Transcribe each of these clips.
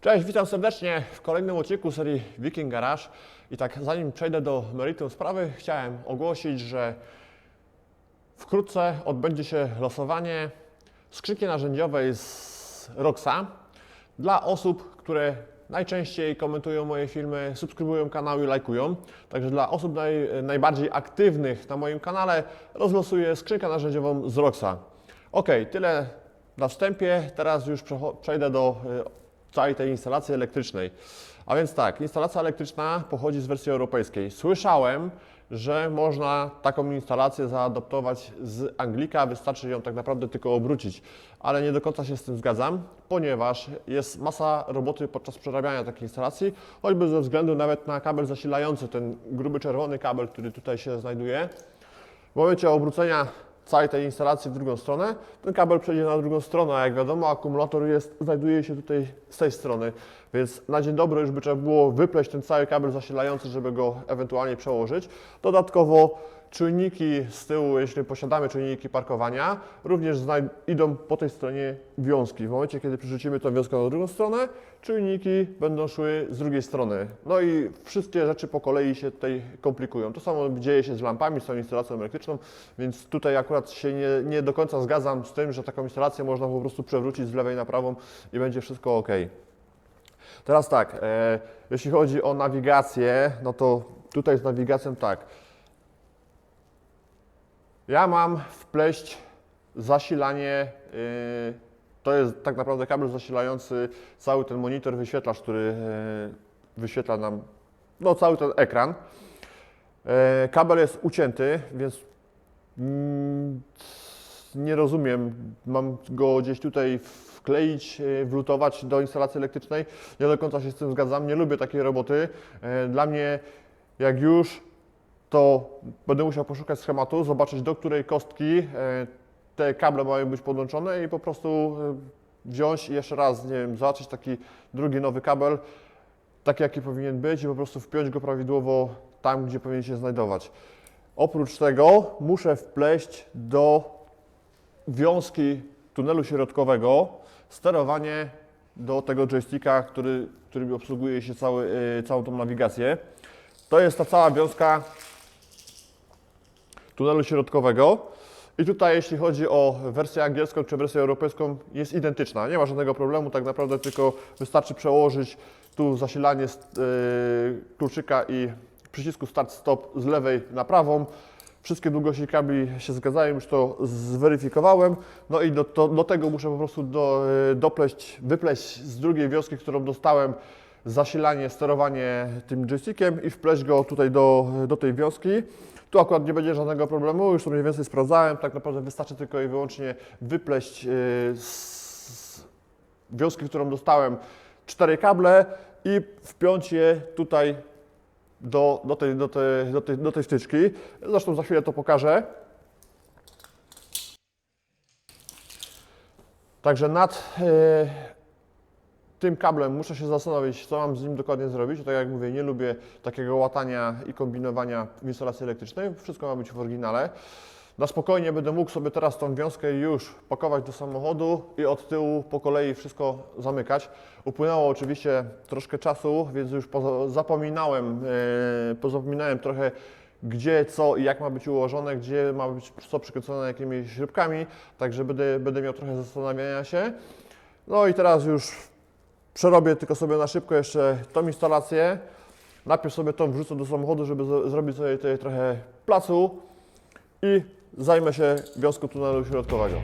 Cześć, witam serdecznie w kolejnym odcinku serii Viking Garage. I tak zanim przejdę do meritum sprawy, chciałem ogłosić, że wkrótce odbędzie się losowanie skrzynki narzędziowej z Roxa dla osób, które najczęściej komentują moje filmy, subskrybują kanał i lajkują. Także dla osób naj, najbardziej aktywnych na moim kanale rozlosuję skrzynkę narzędziową z Roxa. Ok, tyle na wstępie. Teraz już przejdę do y, całej tej instalacji elektrycznej. A więc tak, instalacja elektryczna pochodzi z wersji europejskiej. Słyszałem, że można taką instalację zaadoptować z Anglika, wystarczy ją tak naprawdę tylko obrócić, ale nie do końca się z tym zgadzam, ponieważ jest masa roboty podczas przerabiania takiej instalacji, choćby ze względu nawet na kabel zasilający, ten gruby czerwony kabel, który tutaj się znajduje. W momencie obrócenia całej tej instalacji w drugą stronę, ten kabel przejdzie na drugą stronę, a jak wiadomo akumulator jest, znajduje się tutaj z tej strony, więc na dzień dobry już by trzeba było wypleść ten cały kabel zasilający, żeby go ewentualnie przełożyć. Dodatkowo czujniki z tyłu, jeśli posiadamy czujniki parkowania, również idą po tej stronie wiązki. W momencie, kiedy przerzucimy tą wiązkę na drugą stronę, czujniki będą szły z drugiej strony. No i wszystkie rzeczy po kolei się tutaj komplikują. To samo dzieje się z lampami, z tą instalacją elektryczną, więc tutaj akurat się nie, nie do końca zgadzam z tym, że taką instalację można po prostu przewrócić z lewej na prawą i będzie wszystko ok. Teraz tak, e, jeśli chodzi o nawigację, no to tutaj z nawigacją tak. Ja mam wpleść zasilanie, y, to jest tak naprawdę kabel zasilający cały ten monitor, wyświetlacz, który y, wyświetla nam no, cały ten ekran. E, Kabel jest ucięty, więc mm, nie rozumiem, mam go gdzieś tutaj wkleić, y, wlutować do instalacji elektrycznej. Nie do końca się z tym zgadzam, nie lubię takiej roboty. Dla mnie, jak już, to będę musiał poszukać schematu, zobaczyć do której kostki e, te kable mają być podłączone i po prostu e, wziąć i jeszcze raz, nie wiem, zobaczyć taki drugi nowy kabel, taki jaki powinien być i po prostu wpiąć go prawidłowo tam, gdzie powinien się znajdować. Oprócz tego muszę wpleść do wiązki tunelu środkowego sterowanie do tego joysticka, który, którym obsługuje się cały, e, całą tą nawigację. To jest ta cała wiązka tunelu środkowego. I tutaj, jeśli chodzi o wersję angielską czy wersję europejską, jest identyczna. Nie ma żadnego problemu, tak naprawdę tylko wystarczy przełożyć tu zasilanie yy, kluczyka i przycisku start-stop z lewej na prawą. Wszystkie długości kabli się zgadzają, już to zweryfikowałem. No i do, do tego muszę po prostu do, yy, dopleść, wypleść z drugiej wiązki, którą dostałem, zasilanie, sterowanie tym joystickiem i wpleść go tutaj do, do tej wiązki. Tu akurat nie będzie żadnego problemu, już to mniej więcej sprawdzałem. Tak naprawdę wystarczy tylko i wyłącznie wypleść yy, z wiązki, którą dostałem, cztery kable i wpiąć je tutaj do, do, tej, do, tej, do, tej, do tej wtyczki. Zresztą za chwilę to pokażę. Także nad yy, tym kablem muszę się zastanowić, co mam z nim dokładnie zrobić. Tak jak mówię, nie lubię takiego łatania i kombinowania w instalacji elektrycznej. Wszystko ma być w oryginale. Na spokojnie będę mógł sobie teraz tą wiązkę już pakować do samochodu i od tyłu po kolei wszystko zamykać. Upłynęło oczywiście troszkę czasu, więc już zapominałem, yy, pozapominałem trochę gdzie, co i jak ma być ułożone, gdzie ma być co przykręcone jakimi śrubkami, także będę, będę miał trochę zastanawiania się. No i teraz już Przerobię tylko sobie na szybko jeszcze tą instalację. Najpierw sobie tą wrzucę do samochodu, żeby zrobić sobie tutaj trochę placu i zajmę się wiązką tunelu środkowego.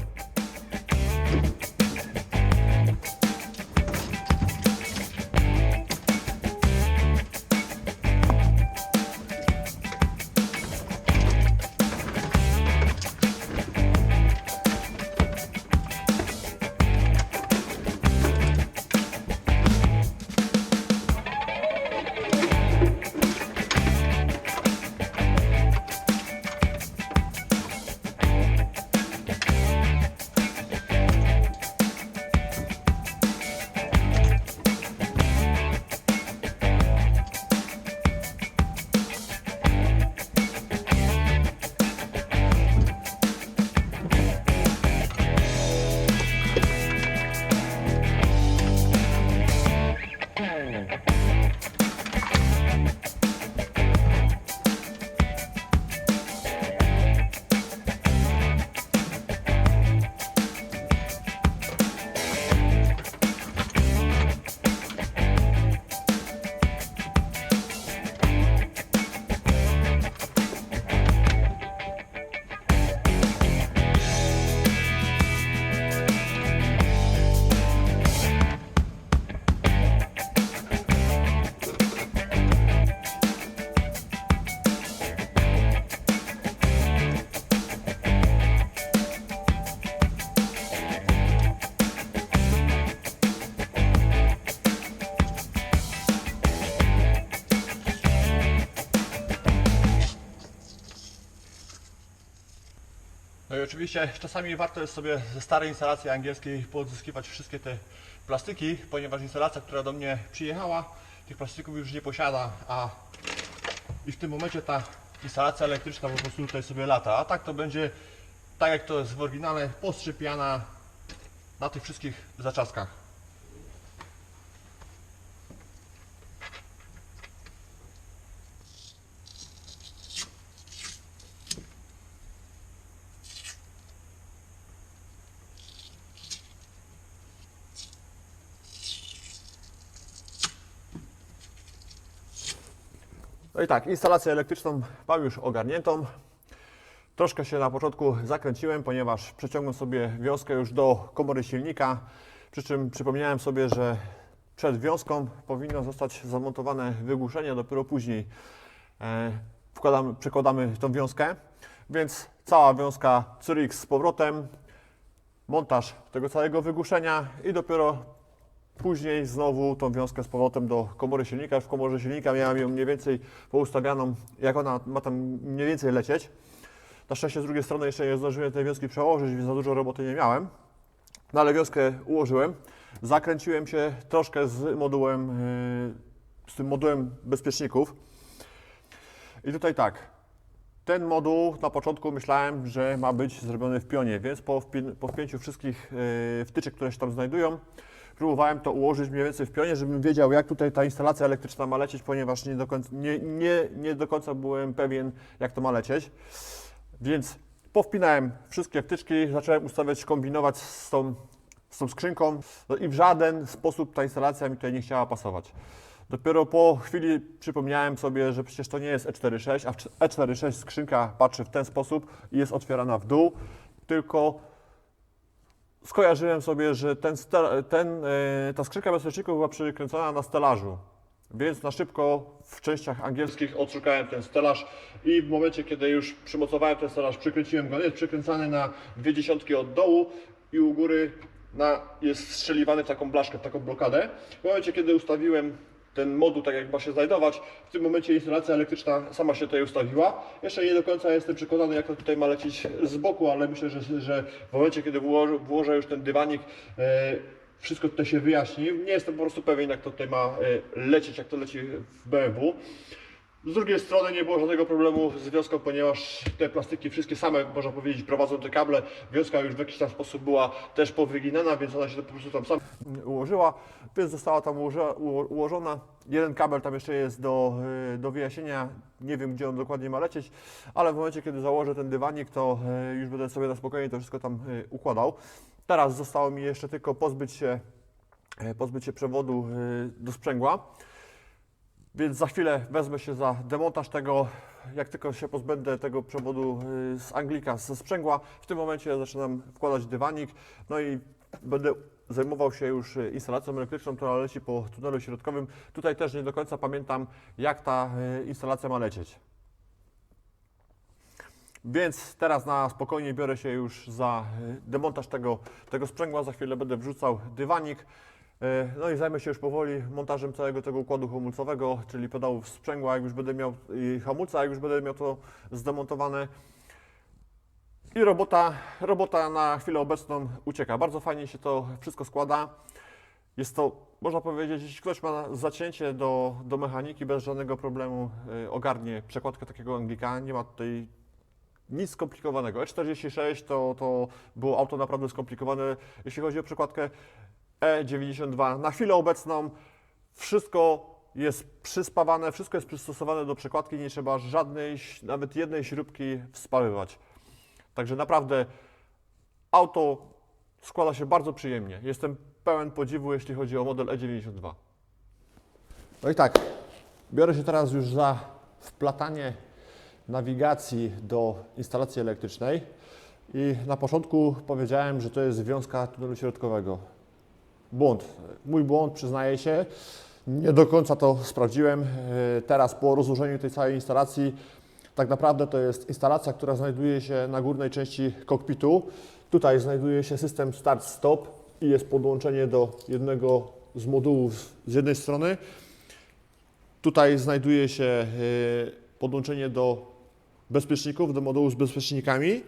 Oczywiście czasami warto jest sobie ze starej instalacji angielskiej pozyskiwać wszystkie te plastiki, ponieważ instalacja, która do mnie przyjechała, tych plastików już nie posiada, a i w tym momencie ta instalacja elektryczna po prostu tutaj sobie lata, a tak to będzie tak jak to jest w oryginale, postrzypiana na tych wszystkich zaczaskach. No i tak, instalację elektryczną mam już ogarniętą. Troszkę się na początku zakręciłem, ponieważ przeciągłem sobie wiązkę już do komory silnika. Przy czym przypomniałem sobie, że przed wiązką powinno zostać zamontowane wygłuszenie, dopiero później e, wkładamy, przekładamy tą wiązkę. Więc cała wiązka Cyrix z powrotem, montaż tego całego wygłuszenia i dopiero Później znowu tą wiązkę z powrotem do komory silnika. W komorze silnika miałem ją mniej więcej poustawianą, jak ona ma tam mniej więcej lecieć. Na szczęście z drugiej strony jeszcze nie zdążyłem tej wiązki przełożyć, więc za dużo roboty nie miałem. No ale wiązkę ułożyłem. Zakręciłem się troszkę z modułem, yy, z tym modułem bezpieczników. I tutaj tak, ten moduł na początku myślałem, że ma być zrobiony w pionie, więc po, wpi- po wpięciu wszystkich yy, wtyczek, które się tam znajdują, próbowałem to ułożyć mniej więcej w pionie, żebym wiedział, jak tutaj ta instalacja elektryczna ma lecieć, ponieważ nie do końca, nie, nie, nie do końca byłem pewien, jak to ma lecieć. Więc powpinałem wszystkie wtyczki, zacząłem ustawiać, kombinować z tą, z tą skrzynką no i w żaden sposób ta instalacja mi tutaj nie chciała pasować. Dopiero po chwili przypomniałem sobie, że przecież to nie jest E46, a w E46 skrzynka patrzy w ten sposób i jest otwierana w dół, tylko skojarzyłem sobie, że ten, ten, e, ta skrzynka bezpieczników była przykręcona na stelażu. Więc na szybko w częściach angielskich odszukałem ten stelaż i w momencie, kiedy już przymocowałem ten stelaż, przykręciłem go, jest przykręcany na dwie dziesiątki od dołu i u góry na, jest strzeliwany w taką blaszkę, w taką blokadę. W momencie, kiedy ustawiłem ten moduł tak jak ma się znajdować, w tym momencie instalacja elektryczna sama się tutaj ustawiła. Jeszcze nie do końca jestem przekonany jak to tutaj ma lecieć z boku, ale myślę, że, że w momencie kiedy włożę, włożę już ten dywanik, e, wszystko tutaj się wyjaśni. Nie jestem po prostu pewien jak to tutaj ma e, lecieć, jak to leci w BMW. Z drugiej strony nie było żadnego problemu z wioską, ponieważ te plastiki wszystkie same, można powiedzieć, prowadzą te kable. Wioska już w jakiś tam sposób była też powyginana, więc ona się po prostu tam sam ułożyła, więc została tam ułoża- uło- ułożona. Jeden kabel tam jeszcze jest do, y, do wyjaśnienia, nie wiem gdzie on dokładnie ma lecieć, ale w momencie kiedy założę ten dywanik, to y, już będę sobie na spokojnie to wszystko tam y, układał. Teraz zostało mi jeszcze tylko pozbyć się, pozbyć się przewodu do sprzęgła. Więc za chwilę wezmę się za demontaż tego. Jak tylko się pozbędę tego przewodu y, z Anglika, ze sprzęgła, w tym momencie zaczynam wkładać dywanik. No i będę zajmował się już y, instalacją elektryczną, która leci po tunelu środkowym. Tutaj też nie do końca pamiętam, jak ta y, instalacja ma lecieć. Więc teraz na spokojnie biorę się już za demontaż tego, tego sprzęgła. Za chwilę będę wrzucał dywanik. E, No i zajmę się już powoli montażem całego tego układu hamulcowego, czyli pedałów sprzęgła, jak już będę miał i hamulca, jak już będę miał to zdemontowane. I robota, robota na chwilę obecną ucieka. Bardzo fajnie się to wszystko składa. Jest to, można powiedzieć, jeśli ktoś ma zacięcie do, do mechaniki, bez żadnego problemu e, ogarnie przekładkę takiego Anglika. Nie ma tutaj nic skomplikowanego. E46 to, to było auto naprawdę skomplikowane, jeśli chodzi o przekładkę. E92. Na chwilę obecną wszystko jest przyspawane, wszystko jest przystosowane do przekładki, nie trzeba żadnej, nawet jednej śrubki wspaływać. Także naprawdę auto składa się bardzo przyjemnie. Jestem pełen podziwu, jeśli chodzi o model E92. No i tak, biorę się teraz już za wplatanie nawigacji do instalacji elektrycznej i na początku powiedziałem, że to jest wiązka tunelu środkowego. Błąd. Mój błąd, przyznaję się. Nie do końca to sprawdziłem. E, Teraz po rozłożeniu tej całej instalacji, tak naprawdę to jest instalacja, która znajduje się na górnej części kokpitu. Tutaj znajduje się system start-stop i jest podłączenie do jednego z modułów z jednej strony. Tutaj znajduje się e, podłączenie do bezpieczników, do modułu z bezpiecznikami.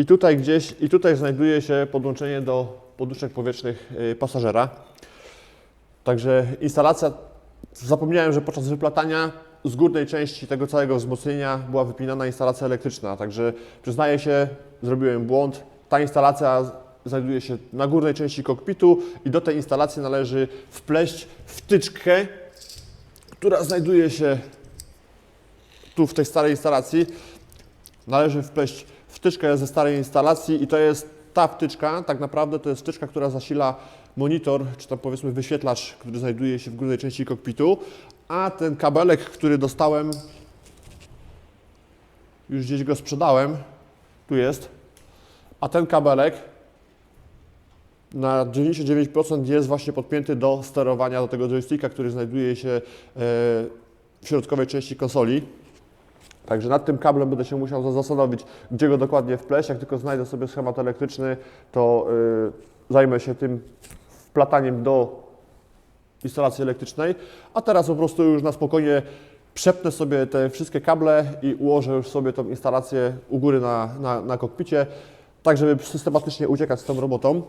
I tutaj gdzieś, i tutaj znajduje się podłączenie do poduszek powietrznych y, pasażera. Także instalacja, zapomniałem, że podczas wyplatania z górnej części tego całego wzmocnienia była wypinana instalacja elektryczna. Także przyznaję się, zrobiłem błąd. Ta instalacja znajduje się na górnej części kokpitu i do tej instalacji należy wpleść wtyczkę, która znajduje się tu w tej starej instalacji. Należy wpleść wtyczkę ze starej instalacji i to jest ta wtyczka, tak naprawdę to jest wtyczka, która zasila monitor, czy tam powiedzmy wyświetlacz, który znajduje się w górnej części kokpitu, a ten kabelek, który dostałem, już gdzieś go sprzedałem, tu jest, a ten kabelek na 99% jest właśnie podpięty do sterowania, do tego joysticka, który znajduje się e, w środkowej części konsoli. Także nad tym kablem będę się musiał za- zastanowić, gdzie go dokładnie wpleść. Jak tylko znajdę sobie schemat elektryczny, to y, zajmę się tym wplataniem do instalacji elektrycznej. A teraz po prostu już na spokojnie przepnę sobie te wszystkie kable i ułożę już sobie tą instalację u góry na, na, na kokpicie, tak żeby systematycznie uciekać z tą robotą.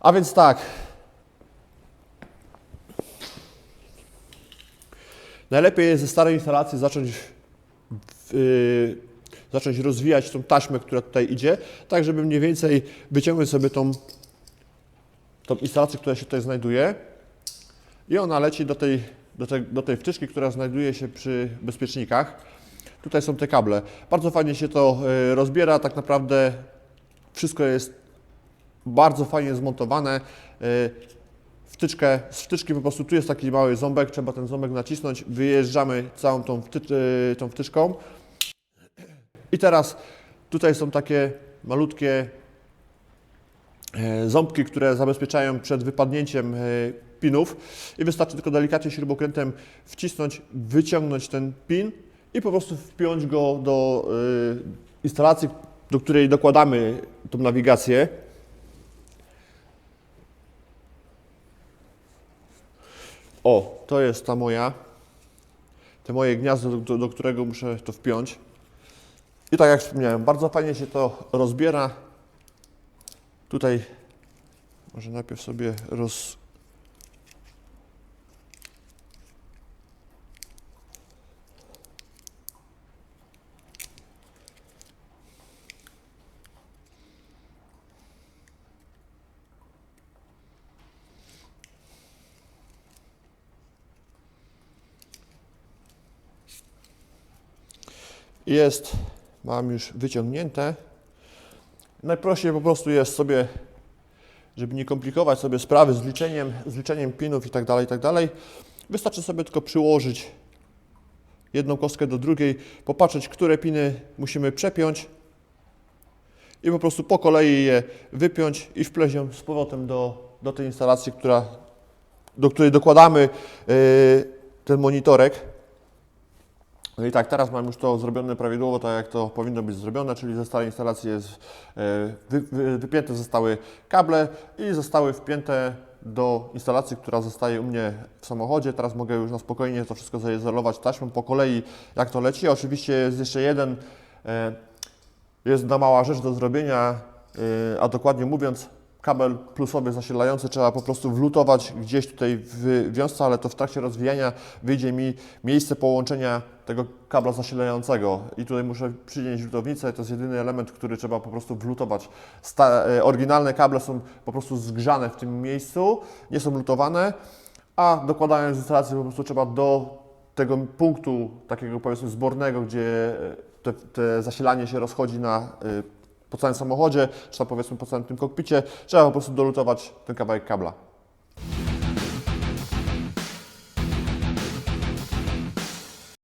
A więc tak, Najlepiej jest ze starej instalacji zacząć, yy, zacząć rozwijać tą taśmę, która tutaj idzie, tak żeby mniej więcej wyciągnąć sobie tą, tą instalację, która się tutaj znajduje i ona leci do tej, do, tej, do tej wtyczki, która znajduje się przy bezpiecznikach. Tutaj są te kable. Bardzo fajnie się to yy, rozbiera, tak naprawdę wszystko jest bardzo fajnie zmontowane. Yy, wtyczkę, z wtyczki po prostu tu jest taki mały ząbek, trzeba ten ząbek nacisnąć, wyjeżdżamy całą tą, wty, y, tą wtyczką. I teraz tutaj są takie malutkie e, ząbki, które zabezpieczają przed wypadnięciem e, pinów i wystarczy tylko delikatnie śrubokrętem wcisnąć, wyciągnąć ten pin i po prostu wpiąć go do e, instalacji, do której dokładamy tą nawigację. O, to jest ta moja, te moje gniazdo, do, do którego muszę to wpiąć. I tak jak wspomniałem, bardzo fajnie się to rozbiera. Tutaj może najpierw sobie roz... Jest, mam już wyciągnięte. Najprościej po prostu jest sobie, żeby nie komplikować sobie sprawy z liczeniem, z liczeniem pinów i tak dalej, i tak dalej. Wystarczy sobie tylko przyłożyć jedną kostkę do drugiej, popatrzeć, które piny musimy przepiąć i po prostu po kolei je wypiąć i wpleść ją z powrotem do, do tej instalacji, która, do której dokładamy yy, ten monitorek. No i tak, teraz mam już to zrobione prawidłowo, tak jak to powinno być zrobione, czyli ze starej instalacji jest, wy, wy, wypięte zostały kable i zostały wpięte do instalacji, która zostaje u mnie w samochodzie. Teraz mogę już na spokojnie to wszystko zaizolować taśmą po kolei, jak to leci. Oczywiście jest jeszcze jeden, e, jest jedna mała rzecz do zrobienia, e, a dokładnie mówiąc, kabel plusowy zasilający trzeba po prostu wlutować gdzieś tutaj w wiązce, ale to w trakcie rozwijania wyjdzie mi miejsce połączenia tego kabla zasilającego i tutaj muszę przynieść lutownicę, to jest jedyny element, który trzeba po prostu wlutować. Sta e, oryginalne kable są po prostu zgrzane w tym miejscu, nie są lutowane, a dokładając instalację po prostu trzeba do tego punktu takiego powiedzmy zbornego, gdzie e, te, te zasilanie się rozchodzi na y, po całym samochodzie, czy tam powiedzmy po całym tym kokpicie, trzeba po prostu dolutować ten kawałek kabla.